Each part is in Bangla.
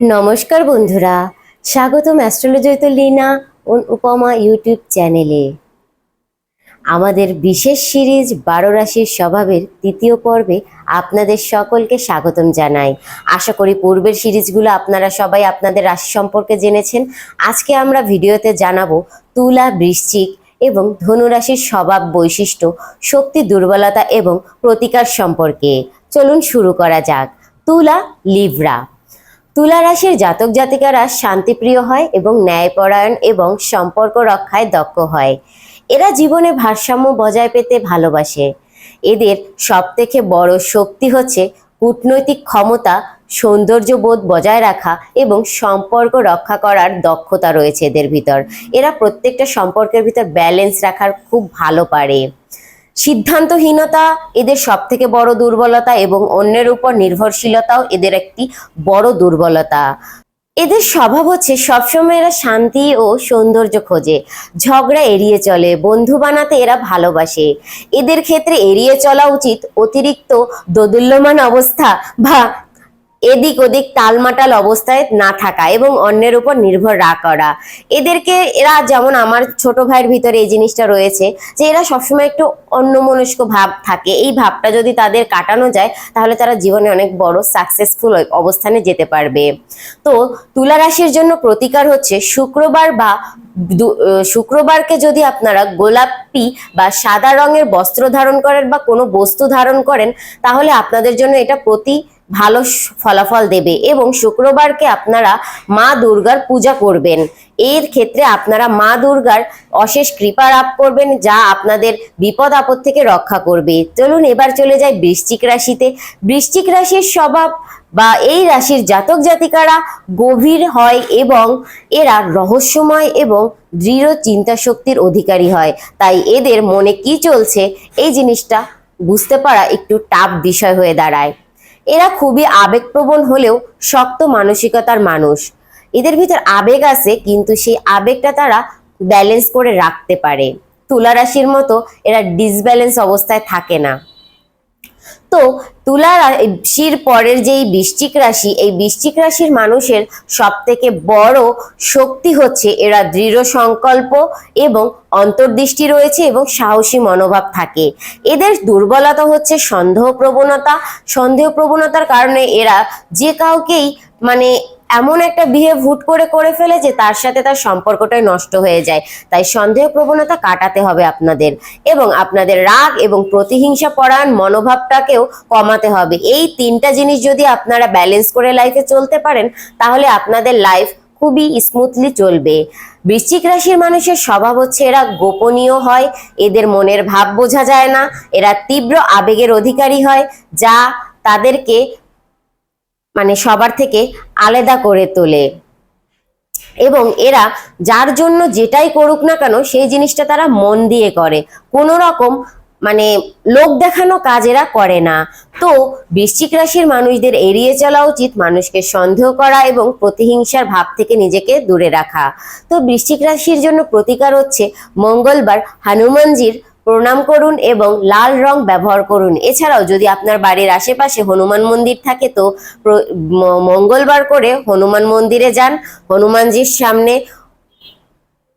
নমস্কার বন্ধুরা, স্বাগতম অ্যাস্ট্রোলজিত লীনা ও উপমা ইউটিউব চ্যানেলে। আমাদের বিশেষ সিরিজ বারো রাশির স্বভাবের তৃতীয় পর্বে আপনাদের সকলকে স্বাগতম জানাই। আশা করি পূর্বের সিরিজগুলো আপনারা সবাই আপনাদের রাশি সম্পর্কে জেনেছেন। আজকে আমরা ভিডিওতে জানাব তুলা বৃশ্চিক এবং ধনুরাশির স্বভাব বৈশিষ্ট্য, শক্তি দুর্বলতা এবং প্রতিকার সম্পর্কে। চলুন শুরু করা যাক। তুলা, লিভরা। তুলা রাশির জাতক জাতিকারা শান্তিপ্রিয় হয় এবং ন্যায়পরায়ণ এবং সম্পর্ক রক্ষায় দক্ষ হয়। এরা জীবনে ভারসাম্য বজায় পেতে ভালোবাসে। এদের সবথেকে বড় শক্তি হচ্ছে কূটনৈতিক ক্ষমতা, সৌন্দর্যবোধ বজায় রাখা এবং সম্পর্ক রক্ষা করার দক্ষতা রয়েছে এদের ভিতর। এরা প্রত্যেকটা সম্পর্কের ভিতর ব্যালেন্স রাখার খুব ভালো পারে। সিদ্ধান্তহীনতা এদের সব থেকে বড় দুর্বলতা এবং অন্যের উপর নির্ভরশীলতাও এদের একটি বড় দুর্বলতা। এদের স্বভাব হচ্ছে সবসময় এরা শান্তি ও সৌন্দর্য খোঁজে, ঝগড়া এড়িয়ে চলে, বন্ধু বানাতে এরা ভালোবাসে। এদের ক্ষেত্রে এড়িয়ে চলা উচিত অতিরিক্ত দোদুল্যমান অবস্থা বা এদিক ওদিক টালমাটাল অবস্থায় না থাকা এবং অন্যের উপর নির্ভর না করা। এদেরকে এরা যেমন আমার ছোট ভাইয়ের ভিতরে এই জিনিসটা রয়েছে যে এরা সবসময় একটু অন্যমনস্ক ভাব থাকে। এই ভাবটা যদি তাদের কাটানো যায়, তাহলে তারা জীবনে অনেক বড় সাকসেসফুল অবস্থানে যেতে পারবে। তো তুলা রাশির জন্য প্রতিকার হচ্ছে শুক্রবার বা শুক্রবারকে যদি আপনারা গোলাপি বা সাদা রঙের বস্ত্র ধারণ করেন বা কোনো বস্তু ধারণ করেন, তাহলে আপনাদের জন্য এটা প্রতি ভালো ফলাফল দেবে এবং শুক্রবারকে আপনারা মা দুর্গার পূজা করবেন। এর ক্ষেত্রে আপনারা মা দুর্গার অশেষ কৃপা লাভ করবেন, যা আপনাদের বিপদ আপদ থেকে রক্ষা করবে। চলুন এবার চলে যাই বৃশ্চিক রাশিতে। বৃশ্চিক রাশির স্বভাব বা এই রাশির জাতক জাতিকারা গভীর হয় এবং এরা রহস্যময় এবং দৃঢ় চিন্তা শক্তির অধিকারী হয়। তাই এদের মনে কি চলছে, এই জিনিসটা বুঝতে পারা একটু টাফ বিষয় হয়ে দাঁড়ায়। এরা খুবই আবেগপ্রবণ হলেও শক্ত মানসিকতার মানুষ। এদের ভিতর আবেগ আছে, কিন্তু সেই আবেগটা তারা ব্যালেন্স করে রাখতে পারে। তুলা রাশির মতো এরা ডিসব্যালেন্স অবস্থায় থাকে না। তো তুলা রাশির পরের যেই বৃশ্চিক রাশি, এই বৃশ্চিক রাশির মানুষের সব থেকে বড় শক্তি হচ্ছে এরা দৃঢ় সংকল্প এবং অন্তর্দৃষ্টি রয়েছে এবং সাহসী মনোভাব থাকে। এদের দুর্বলতা হচ্ছে সন্দেহ প্রবণতা। সন্দেহ প্রবণতার কারণে এরা যে কাউকেই মানে এমন একটা বিহেভ হুট করে করে ফেলে যে তার সাথে তার সম্পর্কটাই নষ্ট হয়ে যায়। তাই সন্দেহ প্রবণতা কাটাতে হবে আপনাদের এবং আপনাদের রাগ এবং প্রতিহিংসা পরায়ণ মনোভাবটাকেও কমাতে হবে। এই তিনটা জিনিস যদি আপনারা ব্যালেন্স করে লাইফে চলতে পারেন, তাহলে আপনাদের লাইফ খুবই স্মুথলি চলবে। বৃশ্চিক রাশির মানুষের স্বভাব হচ্ছে এরা গোপনীয় হয়, এদের মনের ভাব বোঝা যায় না, এরা তীব্র আবেগের অধিকারী হয়, যা তাদেরকে মানে সবার থেকে আলাদা করে তোলে। এবং এরা যার জন্য যেটাই করুক না কেন, সেই জিনিসটা তারা মন দিয়ে করে। কোনো রকম মানে লোক দেখানো কাজ এরা করে না। তো বৃশ্চিক রাশির মানুষদের এড়িয়ে চলা উচিত মানুষকে সন্দেহ করা এবং প্রতিহিংসার ভাব থেকে নিজেকে দূরে রাখা। তো বৃশ্চিক রাশির জন্য প্রতিকার হচ্ছে মঙ্গলবার হনুমানজির প্রণাম করুন এবং লাল রং ব্যবহার করুন। এছাড়াও যদি আপনার বাড়ির আশেপাশে হনুমান মন্দির থাকে তো মঙ্গলবার করে হনুমান মন্দিরে যান, হনুমানজির সামনে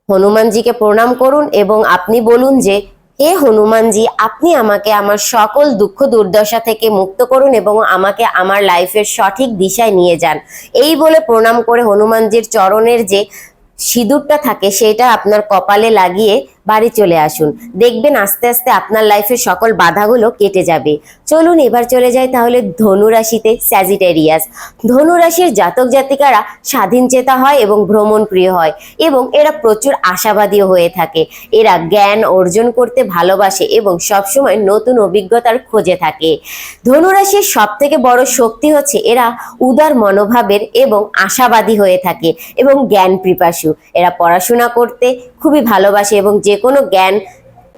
হনুমানজিকে প্রণাম করুন এবং আপনি বলুন যে, হে হনুমানজি, আপনি আমাকে আমার সকল দুঃখ দুর্দশা থেকে মুক্ত করুন এবং আমাকে আমার লাইফের সঠিক দিশায় নিয়ে যান। এই বলে প্রণাম করে হনুমানজির চরণের যে সিঁদুরটা থাকে, সেটা আপনার কপালে লাগিয়ে বাড়ি চলে আসুন। দেখবেন আস্তে আস্তে আপনার লাইফের সকল বাধাগুলো কেটে যাবে। চলুন এবার চলে যাই তাহলে ধনু রাশিতে স্যাজিটেরিয়াস ধনু রাশির জাতক জাতিকারা স্বাধীন চেতা হয় এবং ভ্রমণ প্রিয় হয় এবং এরা প্রচুর আশাবাদীও হয়ে থাকে। এরা জ্ঞান অর্জন করতে ভালোবাসে এবং সবসময় নতুন অভিজ্ঞতার খোঁজে থাকে। ধনুরাশির সব থেকে বড় শক্তি হচ্ছে এরা উদার মনোভাবের এবং আশাবাদী হয়ে থাকে এবং জ্ঞান পিপাসু। এরা পড়াশোনা করতে খুবই ভালোবাসে এবং যে কোনো জ্ঞান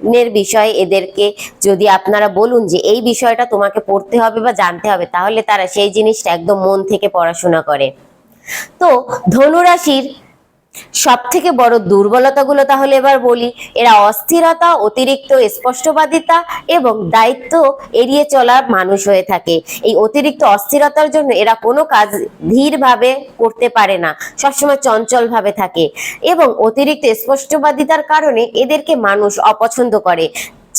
নের বিষয়ে এদেরকে যদি আপনারা বলুন যে এই বিষয়টা তোমাকে পড়তে হবে বা জানতে হবে, তাহলে তারা সেই জিনিসটা একদম মন থেকে পড়াশোনা করে। তো ধনুরাশির সব থেকে বড় দুর্বলতাগুলো তাহলে এবার বলি। এরা অস্থিরতা, অতিরিক্ত স্পষ্টবাদিতা এবং দায়িত্ব এড়িয়ে চলা মানুষ হয়ে থাকে। এই অতিরিক্ত অস্থিরতার জন্য এরা কোনো কাজ ধীরভাবে করতে পারে না, সবসময় চঞ্চলভাবে থাকে এবং অতিরিক্ত স্পষ্টবাদিতার কারণে এদেরকে মানুষ অপছন্দ করে।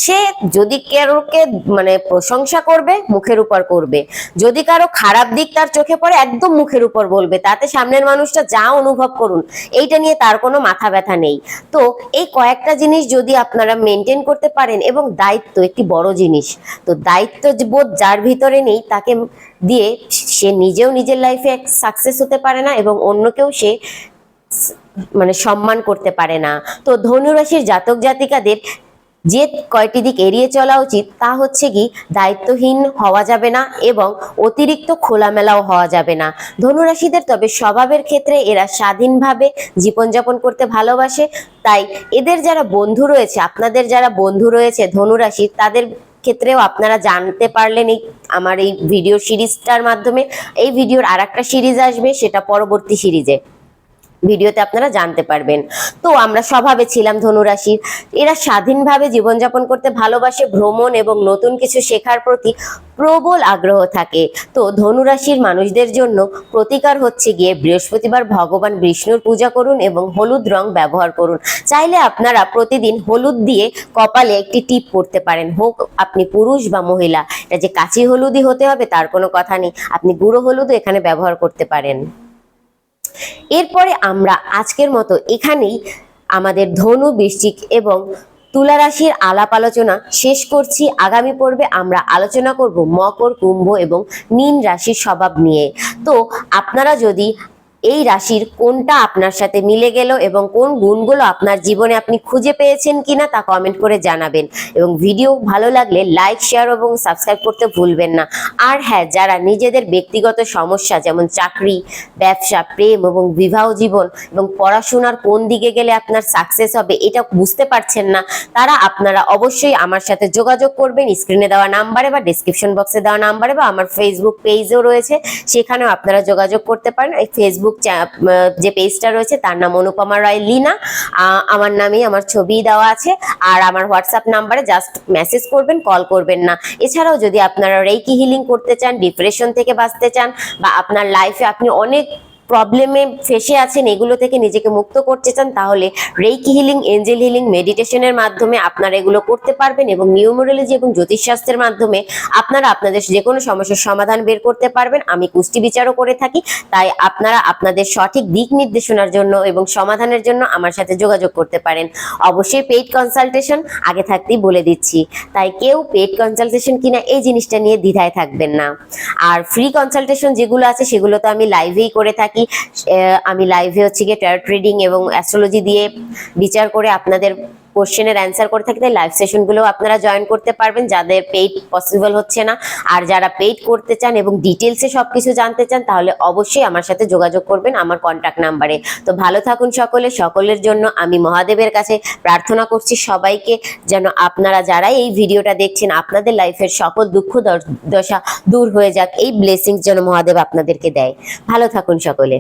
সে যদি কারোকে মানে প্রশংসা করবে, মুখের উপর করবে। যদি কারও খারাপ দিক তার চোখে পড়ে, একদম মুখের উপর বলবে। তাতে সামনের মানুষটা যা অনুভব করুন, এইটা নিয়ে তার কোনো মাথা ব্যথা নেই। তো এই কয়েকটা জিনিস যদি আপনারা মেনটেন করতে পারেন এবং দায়িত্ব একটি বড় জিনিস, তো দায়িত্ব বোধ যার ভিতরে নেই তাকে দিয়ে সে নিজেও নিজের লাইফে সাকসেস হতে পারে না এবং অন্যকেও সে মানে সম্মান করতে পারে না। তো ধনুরাশির জাতক জাতিকাদের যে কয়টি দিক এড়িয়ে চলা উচিত তা হচ্ছে কি, দায়িত্বহীন হওয়া যাবে না এবং অতিরিক্ত খোলামেলাও হওয়া যাবে না। ধনুরাশিদের তবে স্বভাবের ক্ষেত্রে এরা স্বাধীনভাবে জীবনযাপন করতে ভালোবাসে। তাই এদের যারা বন্ধু রয়েছে, আপনাদের যারা বন্ধু রয়েছে ধনুরাশি, তাদের ক্ষেত্রেও আপনারা জানতে পারলেন এই আমার এই ভিডিও সিরিজটার মাধ্যমে। এই ভিডিওর আর সিরিজ আসবে, সেটা পরবর্তী সিরিজে ভিডিওতে আপনারা জানতে পারবেন। তো আমরা স্বভাবে ছিলাম ধনুরাশির। এরা স্বাধীনভাবে জীবনযাপন করতে ভালোবাসে, ভ্রমণ এবং নতুন কিছু শেখার প্রতি প্রবল আগ্রহ থাকে। তো ধনুরাশির মানুষদের জন্য প্রতিকার হচ্ছে গিয়ে বৃহস্পতিবার ভগবান বিষ্ণুর পূজা করুন এবং হলুদ রং ব্যবহার করুন। চাইলে আপনারা প্রতিদিন হলুদ দিয়ে কপালে একটি টিপ করতে পারেন। হোক আপনি পুরুষ বা মহিলা, এটা যে কাঁচি হলুদই হতে হবে তার কোনো কথা নেই। আপনি গুঁড়ো হলুদও এখানে ব্যবহার করতে পারেন। এরপরে আমরা আজকের মতো এখানেই আমাদের ধনু, বৃশ্চিক এবং তুলা রাশির আলাপ আলোচনা শেষ করছি। আগামী পর্বে আমরা আলোচনা করব মকর, কুম্ভ এবং মীন রাশির স্বভাব নিয়ে। তো আপনারা যদি এই রাশির কোনটা আপনার সাথে মিলে গেল এবং কোন গুণগুলো আপনার জীবনে আপনি খুঁজে পেয়েছেন কিনা তা কমেন্ট করে জানাবেন। এবং ভিডিও ভালো লাগলে লাইক শেয়ার এবং সাবস্ক্রাইব করতে ভুলবেন না। আর হ্যাঁ যারা নিজেদের ব্যক্তিগত সমস্যা যেমন চাকরি, ব্যবসা, প্রেম এবং বিবাহ জীবন এবং পড়াশোনার কোন দিকে গেলে আপনার সাকসেস হবে এটা বুঝতে পারছেন না, তারা আপনারা অবশ্যই আমার সাথে যোগাযোগ করবেন। স্ক্রিনে দেওয়া নাম্বারে বা ডিসক্রিপশন বক্সে দেওয়া নাম্বারে বা আমার ফেসবুক পেজও রয়েছে। সেখানেও আপনারা যোগাযোগ করতে পারেন। এই ফেসবুক যে পেজটা রয়েছে তার নাম অনুপমা রায় লীনা। আমার নামে আমার ছবি দেওয়া আছে। আর আমার হোয়াটসঅ্যাপ নাম্বারে জাস্ট মেসেজ করবেন কল করবেন না। এছাড়াও যদি আপনারা রেইকি হিলিং করতে চান ডিপ্রেশন থেকে বাঁচতে চান, বা আপনার লাইফে আপনি অনেক প্রবলেমে ফেসে আছেন, এগুলো থেকে নিজেকে মুক্ত করতে চান, তাহলে রেইকি হিলিং, এঞ্জেল হিলিং, মেডিটেশনের মাধ্যমে আপনারা এগুলো করতে পারবেন এবং নিউমোরোলজি এবং জ্যোতিষশাস্ত্রের মাধ্যমে আপনারা আপনাদের যে কোনো সমস্যার সমাধান বের করতে পারবেন। আমি কুষ্টি বিচারও করে থাকি, তাই আপনারা আপনাদের সঠিক দিক নির্দেশনার জন্য এবং সমাধানের জন্য আমার সাথে যোগাযোগ করতে পারেন। অবশ্যই পেইড কনসালটেশন, আগে থাকতেই বলে দিচ্ছি। তাই কেউ পেইড কনসালটেশন কিনা এই জিনিসটা নিয়ে দ্বিধায় থাকবেন না। আর ফ্রি কনসালটেশন যেগুলো আছে, সেগুলো তো আমি লাইভেই করে থাকি। আহ, আমি লাইভে হচ্ছে গিয়ে ট্যারট রিডিং এবং অ্যাস্ট্রোলজি দিয়ে বিচার করে আপনাদের কোশ্চেনের অ্যান্সার করে থাকি, তাই লাইভ সেশনগুলো আপনারা জয়েন করতে পারবেন। যাদের পেইড পসিবল হচ্ছে না, আর যারা পেইড করতে চান এবং ডিটেলসে সবকিছু জানতে চান, তাহলে অবশ্যই আমার সাথে যোগাযোগ করবেন আমার কন্ট্যাক্ট নাম্বারে তো ভালো থাকুন সকলে, সকলের জন্য আমি মহাদেবের কাছে প্রার্থনা করছি সবাইকে, যেন আপনারা যারা এই ভিডিওটা দেখছেন, আপনাদের লাইফের সকল দুঃখ দশা দূর হয়ে যাক, এই ব্লেসিংস যেন মহাদেব আপনাদেরকে দেয়। ভালো থাকুন সকলে।